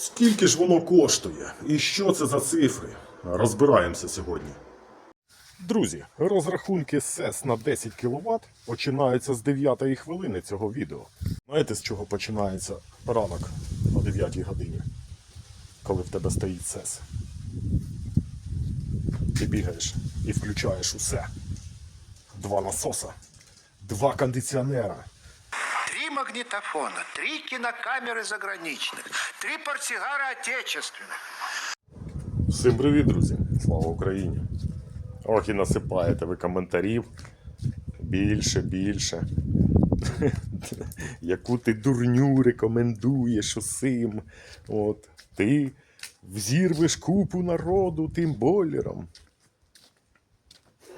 Скільки ж воно коштує? І що це за цифри? Розбираємося сьогодні. Друзі, розрахунки СЕС на 10 кВт починаються з 9 хвилини цього відео. Знаєте, з чого починається ранок о 9 годині, коли в тебе стоїть СЕС? Ти бігаєш і включаєш усе. Два насоса, два кондиціонера Три магнитофона, три кинокамеры заграничных, три портсигара отечественных. Всім привіт, друзі! Слава Україні! Ох, і насипаєте ви коментарів. Більше, більше. Яку ти дурню рекомендуєш усім. От, ти взірвеш купу народу тим бойлером.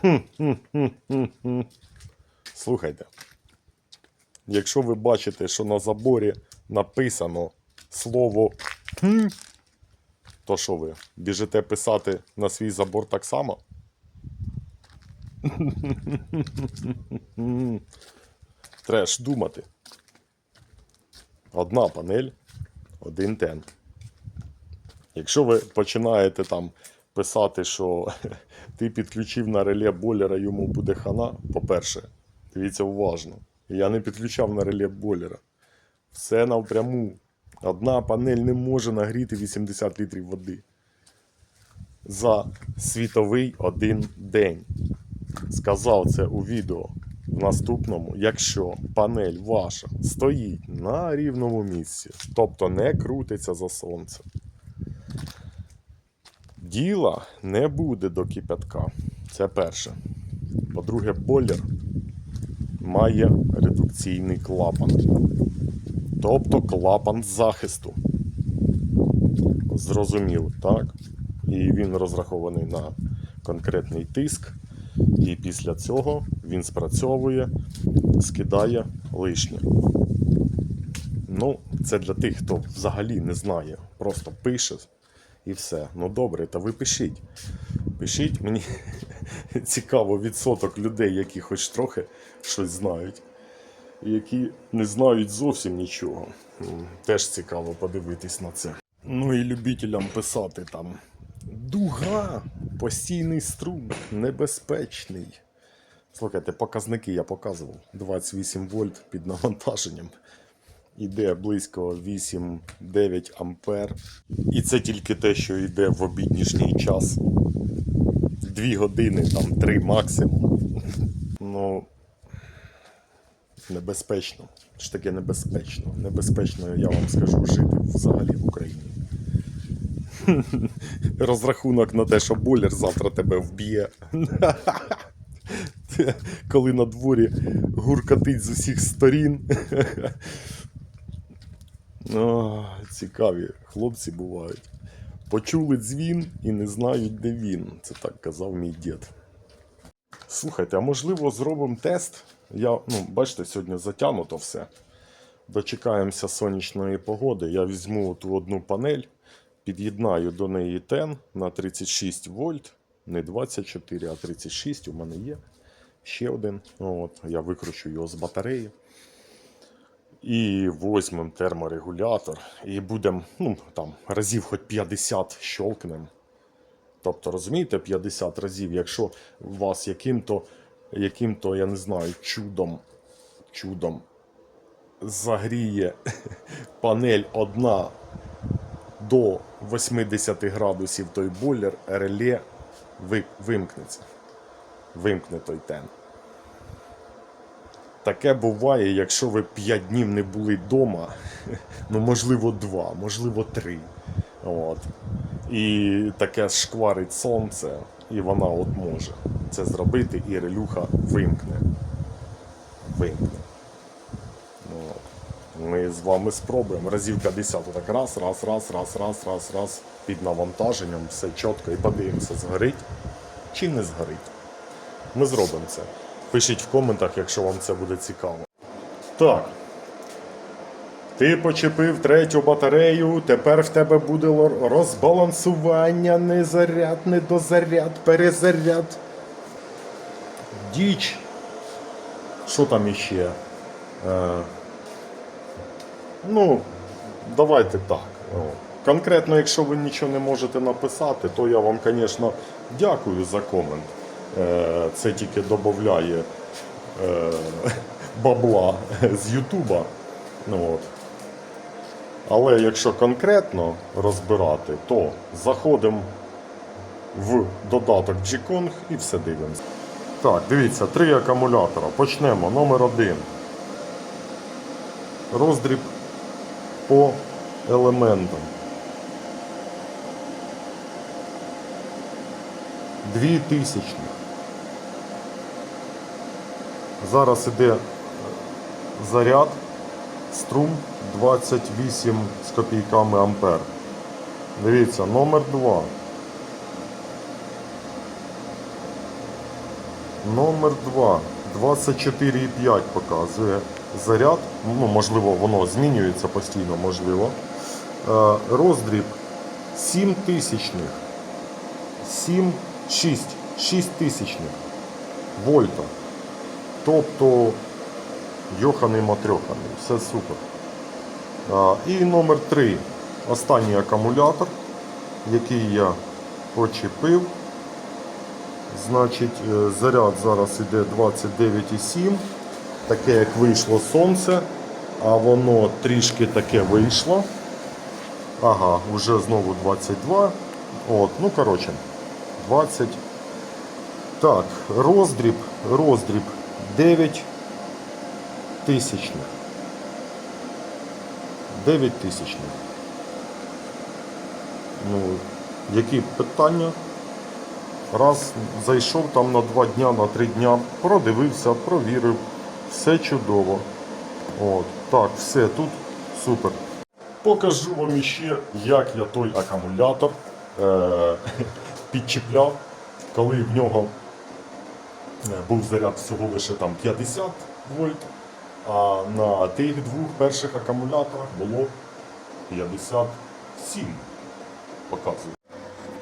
Хм-хм-хм-хм-хм. Слухайте. Якщо ви бачите, що на заборі написано слово «хм», то що ви, біжите писати на свій забор так само? Треш думати. Одна панель, один тен. Якщо ви починаєте там писати, що ти підключив на реле бойлера, йому буде хана, по-перше, дивіться уважно. Я не підключав на реле бойлера. Все навпряму. Одна панель не може нагріти 80 літрів води. За світовий один день. Сказав це у відео. В наступному, якщо панель ваша стоїть на рівному місці, тобто не крутиться за сонцем, діла не буде до кипятка. Це перше. По-друге, бойлер має редукційний клапан тобто клапан захисту. Зрозуміло, так? І він розрахований на конкретний тиск. І після цього він спрацьовує, скидає лишнє. Ну, це для тих, хто взагалі не знає, просто пише і все. Ну добре, та ви пишіть. Пишіть, мені цікаво відсоток людей, які хоч трохи щось знають які не знають зовсім нічого. Теж цікаво подивитись на це. Ну і любителям писати там. Дуга, постійний струм, небезпечний. Слухайте, показники я показував. 28 вольт під навантаженням. Іде близько 8-9 ампер. І це тільки те, що йде в обіднішній час. Дві години, там три максимум. Ну, небезпечно. Що таке небезпечно? Небезпечно, я вам скажу, жити взагалі в Україні. Розрахунок на те, що бойлер завтра тебе вб'є. Коли на дворі гуркотить з усіх сторін. О, цікаві хлопці бувають. Почули дзвін і не знають, де він. Це так казав мій дід. Слухайте, а можливо зробимо тест? Я, ну, бачите, сьогодні затягнуто все. Дочекаємося сонячної погоди. Я візьму ту одну панель, під'єднаю до неї тен на 36 вольт. Не 24, а 36 у мене є. Ще один. От, я викручу його з батареї. І візьмемо терморегулятор. І будемо ну, там, разів хоч 50 щолкнемо. Тобто, розумієте, 50 разів, якщо у вас яким-то, яким-то, я не знаю, чудом, чудом загріє панель одна до 80 градусів той бойлер, реле ви- вимкнеться. Вимкне той тен. Таке буває, якщо ви 5 днів не були вдома, ну можливо 2, можливо 3. От. І таке шкварить сонце, і вона от може це зробити, і релюха вимкне. Вимкне. От. Ми з вами спробуємо. Разів 50 так раз, раз, раз, раз, раз, раз, раз. Під навантаженням, все чітко і подивимося, згорить чи не згорить. Ми зробимо це. Пишіть в коментах, якщо вам це буде цікаво. Так. Ти почепив третю батарею, тепер в тебе буде розбалансування, незаряд, недозаряд, перезаряд. Діч. Що там іще? Е, ну, давайте так. Конкретно, якщо ви нічого не можете написати, то я вам, звісно, дякую за комент. Е, Це тільки додає е, бабла з Ютуба. Ну, от. Але якщо конкретно розбирати, то заходимо в додаток G-Kong і все дивимося. Так, дивіться, три акумулятора. Почнемо. Номер один. Роздріб по елементам. Дві тисячні. Зараз іде е, заряд, струм 28 з копійками ампер. Дивіться, номер 2. Номер 2. 24,5 показує заряд. Ну, можливо, воно змінюється постійно, можливо. Е, Роздріб 7 тисячних. 7, 6, 6 тисячних вольта. Тобто йоханий матрьоханий, все супер. І номер 3. Останній акумулятор, який я почепив. Значить, е, заряд зараз іде 29,7. Таке, як вийшло сонце, а воно трішки таке вийшло. Ага, вже знову 22. От, ну коротше, 20. Так, роздріб, роздріб 9 тисячних. 9 тисячних. Ну, які питання? Раз зайшов там на 2 дня, на 3 дня, продивився, провірив. Все чудово. От, так, все, тут супер. Покажу вам іще, як я той акумулятор е- підчіпляв, коли в нього був заряд всього лише там 50 вольт, а на тих двох перших акумуляторах було 57 показує.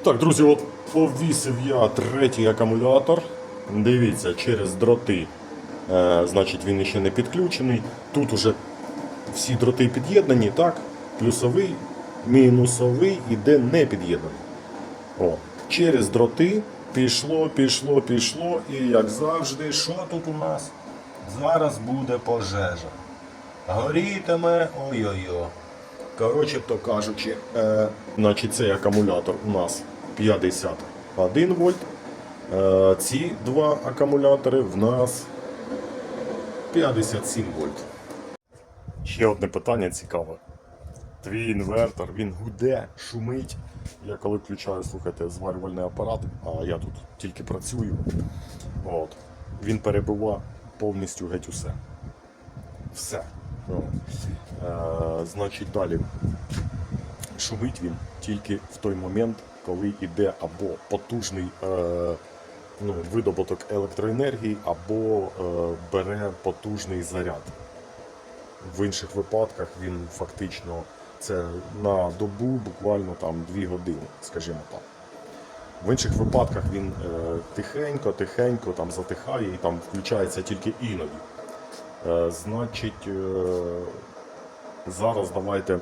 Так, друзі, от повісив я третій акумулятор. Дивіться, через дроти. Е, значить, він ще не підключений. Тут уже всі дроти під'єднані, так? Плюсовий, мінусовий іде не під'єднаний. Через дроти пішло, пішло, пішло. І як завжди, що тут у нас? Зараз буде пожежа. Горітиме, ой-ой-ой. Коротше то кажучи, е, значить цей акумулятор у нас 51 вольт. Е, ці два акумулятори в нас 57 вольт. Ще одне питання цікаве. Твій інвертор, він гуде, шумить. Я коли включаю, слухайте, зварювальний апарат, а я тут тільки працюю. От. Він перебуває повністю геть усе. Все. Е, значить, далі шумить він тільки в той момент, коли йде або потужний е, ну, видобуток електроенергії, або е, бере потужний заряд. В інших випадках він фактично це на добу буквально там 2 години, скажімо так. В інших випадках він е, тихенько, тихенько там затихає і там включається тільки іноді. Е, значить, е, зараз давайте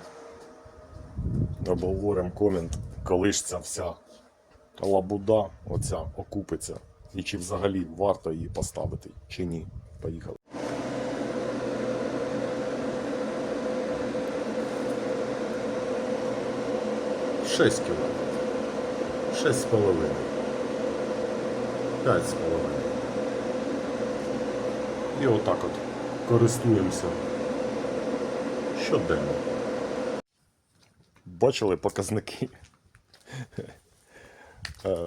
обговоримо комент, коли ж ця вся лабуда оця окупиться. І чи взагалі варто її поставити, чи ні. Поїхали. Шесть кіло. Шесть з половиною. П'ять з половиною. І отак от користуємося щоденно. Бачили показники? Е,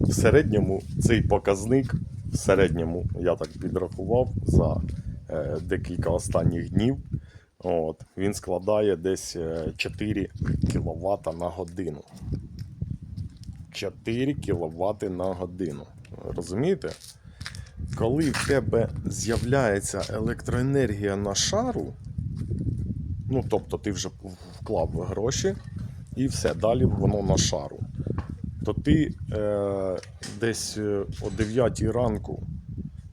В середньому цей показник, в середньому я так підрахував за е, декілька останніх днів. От, він складає десь е, 4 кВт на годину. 4 кВт на годину. Розумієте? Коли в тебе з'являється електроенергія на шару, ну тобто ти вже вклав гроші і все, далі воно на шару, то ти е, десь е, о 9 ранку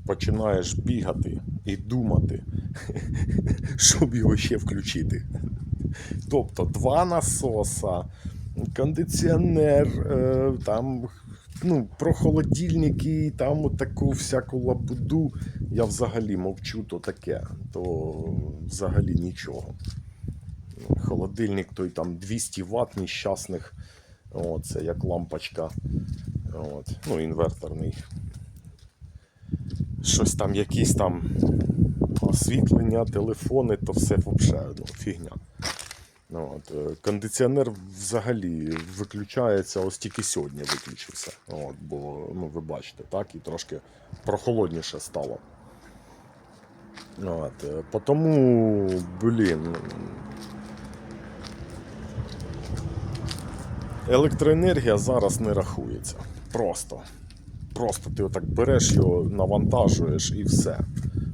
починаєш бігати і думати, щоб його ще включити. Тобто два насоса, кондиціонер, е, там, ну, про холодильники, там таку всяку лабуду. Я взагалі мовчу, то таке, то взагалі нічого. Холодильник той там 200 Вт нещасних. О, це як лампочка. От. Ну, інверторний. Щось там, якісь там освітлення, телефони, то все взагалі ну, фігня. Ну, От. е, Кондиціонер взагалі виключається, ось тільки сьогодні виключився. От, бо ну, ви бачите, так, і трошки прохолодніше стало. От. е, по Тому, блін. Електроенергія зараз не рахується. Просто. Просто ти отак береш його, навантажуєш і все.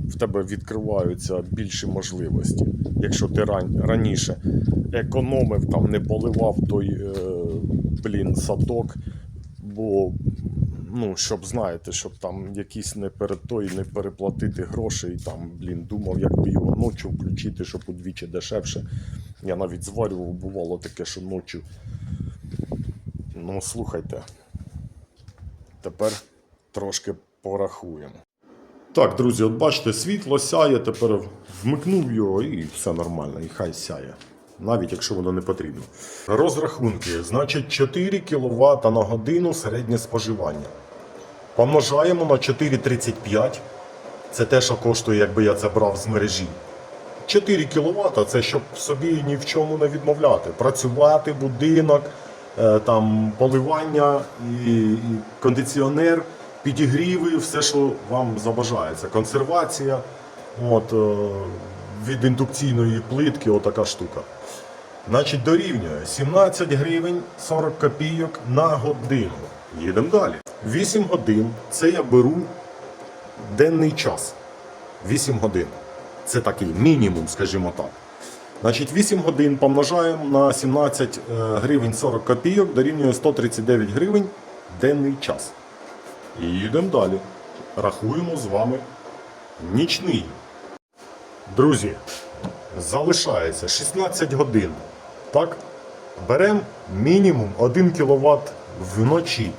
В тебе відкриваються більші можливості. Якщо ти ран... раніше економив, там не поливав той е, блін, садок, бо ну, щоб знаєте, щоб там якісь не перед той не переплатити гроші, і там, блін, думав, як би його ночі включити, щоб удвічі дешевше. Я навіть зварював, бувало таке, що ночі. Ну, слухайте. Тепер трошки порахуємо. Так, друзі, от бачите, світло сяє, тепер вмикнув його і все нормально, і хай сяє. Навіть якщо воно не потрібно. Розрахунки, значить, 4 кВт на годину середнє споживання. Помножаємо на 4,35. Це те, що коштує, якби я це брав з мережі. 4 кВт це щоб собі ні в чому не відмовляти. Працювати, будинок, там, поливання, і, і кондиціонер, підігріви, все, що вам забажається. Консервація. От, е, від індукційної плитки отака штука. Значить, дорівнює 17 гривень 40 копійок на годину. Їдемо далі. 8 годин це я беру денний час. 8 годин. Це такий мінімум, скажімо так. Значить, 8 годин помножаємо на 17 е, гривень 40 копійок, дорівнює 139 гривень денний час. І їдемо далі. Рахуємо з вами нічний. Друзі, залишається 16 годин. Так? Беремо мінімум 1 кВт вночі.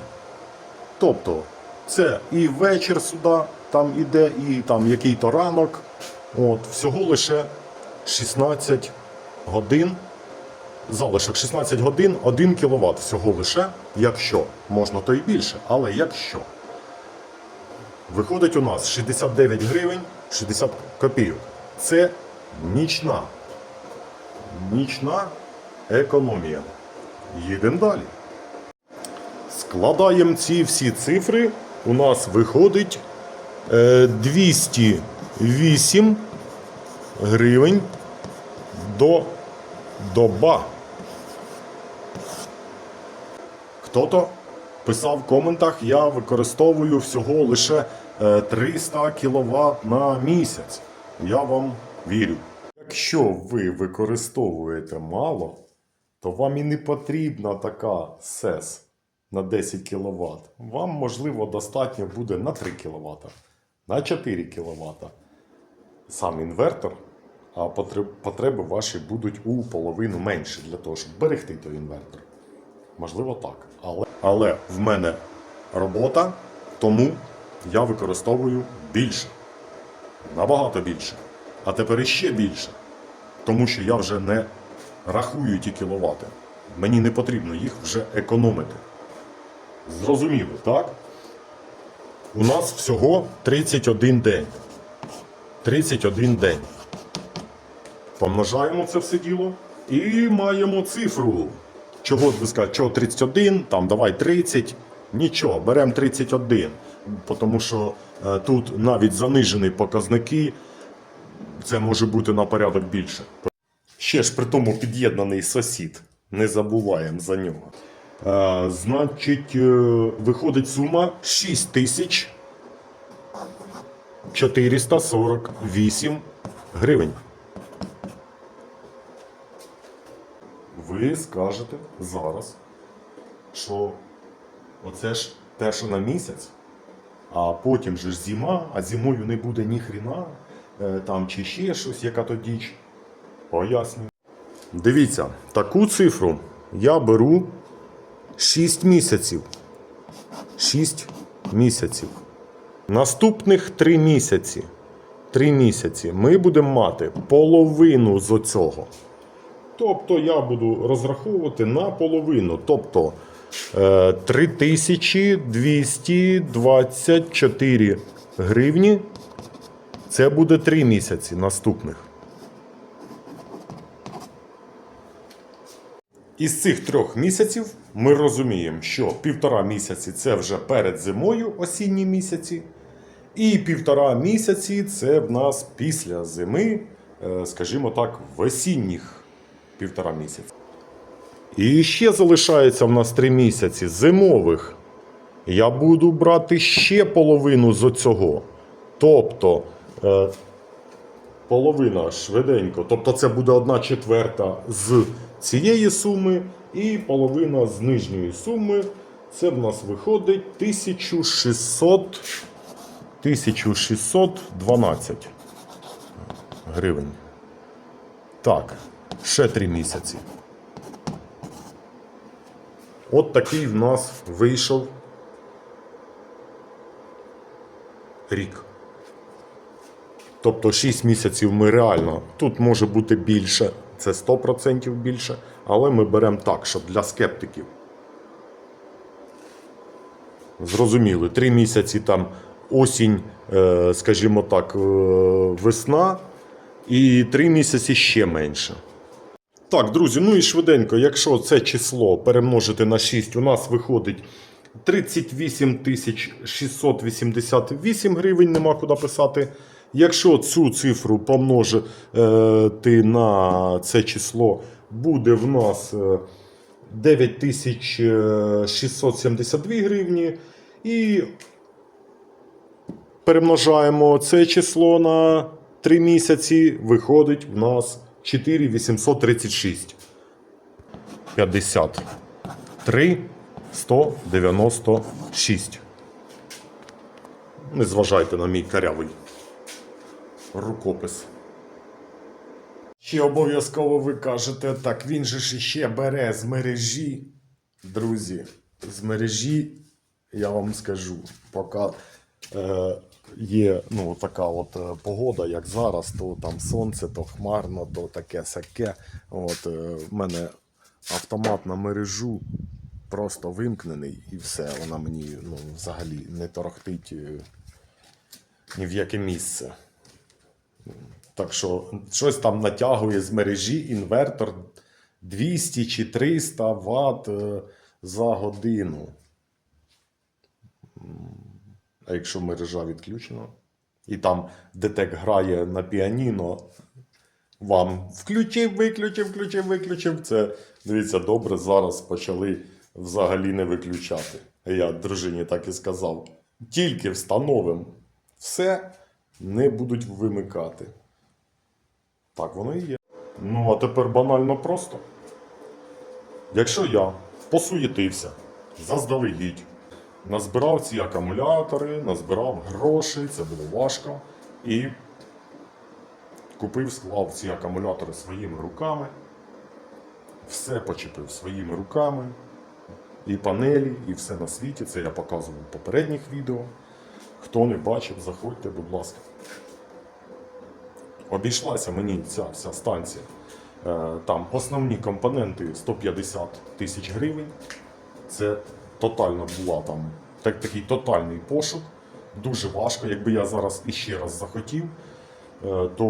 Тобто, це і вечір сюди там іде, і там який-то ранок. От, всього лише 16 годин. Залишок 16 годин, 1 кВт всього лише, якщо. Можна то і більше, але якщо. Виходить у нас 69 гривень 60 копійок. Це нічна. Нічна економія. Їдемо далі. Складаємо ці всі цифри. У нас виходить е, 208 гривень до доба. Хто-то писав в коментах, я використовую всього лише е, 300 кВт на місяць. Я вам вірю. Якщо ви використовуєте мало, то вам і не потрібна така СЕС на 10 кВт. Вам, можливо, достатньо буде на 3 кВт, на 4 кВт. Сам інвертор, потреби ваші будуть у половину менші для того, щоб берегти той інвертор. Можливо, так. Але, але в мене робота, тому я використовую більше. Набагато більше. А тепер іще більше. Тому що я вже не рахую ті кіловати. Мені не потрібно їх вже економити. Зрозуміло, так? У нас всього 31 день. 31 день. Помножаємо це все діло і маємо цифру. Чого ви скажете, чого 31, там давай 30. Нічого, беремо 31. Тому що е, тут навіть занижені показники, це може бути на порядок більше. Ще ж при тому під'єднаний сусід. Не забуваємо за нього. Е, значить, е, виходить сума 6 тисяч 448 гривень. Ви скажете зараз, що оце ж те, що на місяць, а потім же ж зима, а зимою не буде ні хріна, е, там чи ще щось, яка то діч. Пояснюю. Дивіться, таку цифру я беру 6 місяців. 6 місяців. Наступних 3 місяці. 3 місяці ми будемо мати половину з оцього. Тобто я буду розраховувати на половину. Тобто е, 3224 гривні. Це буде 3 місяці наступних. Із цих трьох місяців ми розуміємо, що півтора місяці це вже перед зимою осінні місяці, і півтора місяці це в нас після зими, е, скажімо так, в осінніх півтора місяці. І ще залишається в нас три місяці зимових. Я буду брати ще половину з оцього. Тобто е, половина швиденько. Тобто це буде одна четверта з цієї суми, і половина з нижньої суми. Це в нас виходить 1600, 1612 гривень. Так, ще три місяці. От такий в нас вийшов рік. Тобто 6 місяців ми реально, тут може бути більше, це 100% більше, але ми беремо так, щоб для скептиків. Зрозуміли, 3 місяці там осінь, е, скажімо так, е, весна, і 3 місяці ще менше. Так, друзі, ну і швиденько, якщо це число перемножити на 6, у нас виходить 38 688 гривень, нема куди писати. Якщо цю цифру помножити на це число, буде в нас е, 9672 гривні. І перемножаємо це число на 3 місяці, виходить в нас 4836. 53 196. Не зважайте на мій карявий рукопис. Ще обов'язково ви кажете, так він же ж ще бере з мережі. Друзі, з мережі я вам скажу, поки е, є ну, така от е, погода, як зараз, то там сонце, то хмарно, то таке сяке. От, е, в мене автомат на мережу просто вимкнений і все. Вона мені ну, взагалі не торохтить е, ні в яке місце. Так що щось там натягує з мережі інвертор 200 чи 300 Вт за годину. А якщо мережа відключена, і там детек грає на піаніно, вам включив, виключив, включив, виключив. Це дивіться, добре, зараз почали взагалі не виключати. Я дружині так і сказав. Тільки встановимо все, не будуть вимикати. Так воно і є. Ну, а тепер банально просто. Якщо я посуєтився заздалегідь, назбирав ці акумулятори, назбирав грошей, це було важко. І купив, склав ці акумулятори своїми руками. Все почепив своїми руками. І панелі, і все на світі. Це я показував в попередніх відео. Хто не бачив, заходьте, будь ласка. Обійшлася мені ця вся станція. Е, Там основні компоненти 150 тисяч гривень. Це тотально була там так, такий тотальний пошук. Дуже важко. Якби я зараз іще раз захотів, е, то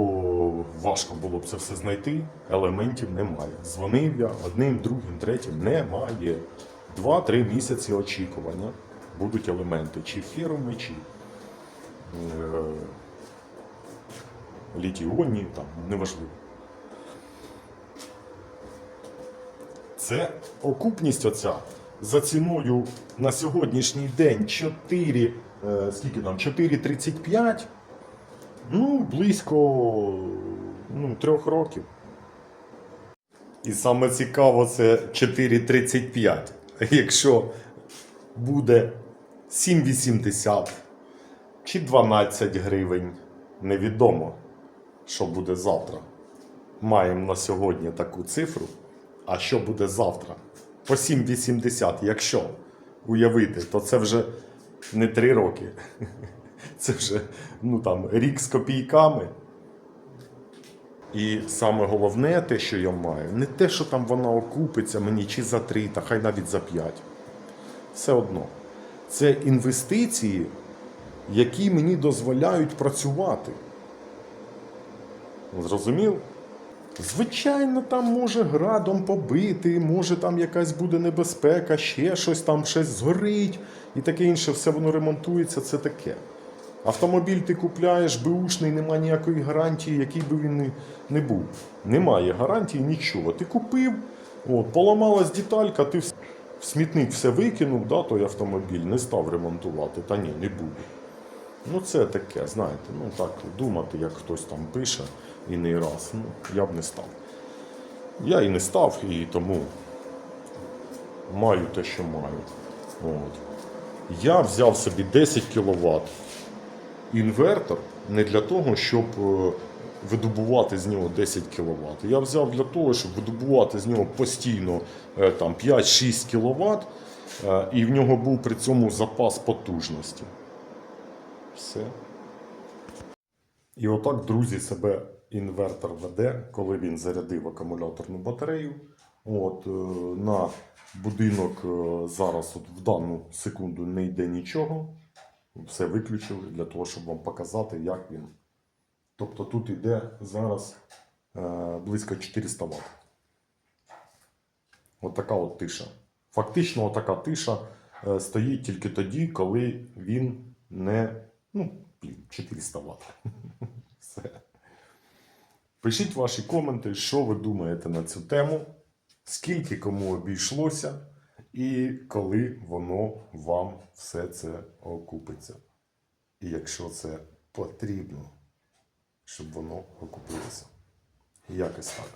важко було б це все знайти. Елементів немає. Дзвонив я одним, другим, третім. Немає. Два-три місяці очікування. Будуть елементи, чи феруми, чи е, літіонні, там, неважливо. Це окупність оця за ціною на сьогоднішній день 4, е, скільки там, 4,35, ну, близько ну, трьох років. І саме цікаво, це 4,35. Якщо буде 7,80 чи 12 гривень, невідомо, що буде завтра. маємо на сьогодні таку цифру. А що буде завтра? По 7,80, якщо уявити, то це вже не 3 роки. Це вже ну, там, рік з копійками. І саме головне, те, що я маю, не те, що там вона окупиться мені чи за 3, та хай навіть за 5. Все одно. Це інвестиції, які мені дозволяють працювати. Зрозумів? Звичайно, там може градом побити, може там якась буде небезпека, ще щось там щось згорить і таке інше, все воно ремонтується, це таке. Автомобіль ти купляєш, беушний, немає ніякої гарантії, який би він не, був. Немає гарантії нічого. Ти купив, от, поламалась деталька, ти в смітник все викинув, да, той автомобіль, не став ремонтувати. Та ні, не буде. Ну, це таке, знаєте, ну так думати, як хтось там пише і не раз. Ну, я б не став. Я і не став, і тому маю те, що маю. От. Я взяв собі 10 кВт інвертор не для того, щоб е, видобувати з нього 10 кВт. Я взяв для того, щоб видобувати з нього постійно е, там, 5-6 кВт, е, і в нього був при цьому запас потужності. Все. І отак, друзі, себе інвертор веде, коли він зарядив акумуляторну батарею. От, е, на будинок е, зараз от в дану секунду не йде нічого. Все виключили для того, щоб вам показати, як він. Тобто тут йде зараз е, близько 400 Вт. От от тиша. Фактично, отака тиша е, стоїть тільки тоді, коли він не. Ну, блін, 400 Вт. Все. Пишіть ваші коменти, що ви думаєте на цю тему, скільки кому обійшлося, і коли воно вам все це окупиться. І якщо це потрібно, щоб воно окупилося. Якось так.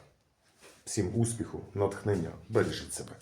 Всім успіху, натхнення, бережіть себе.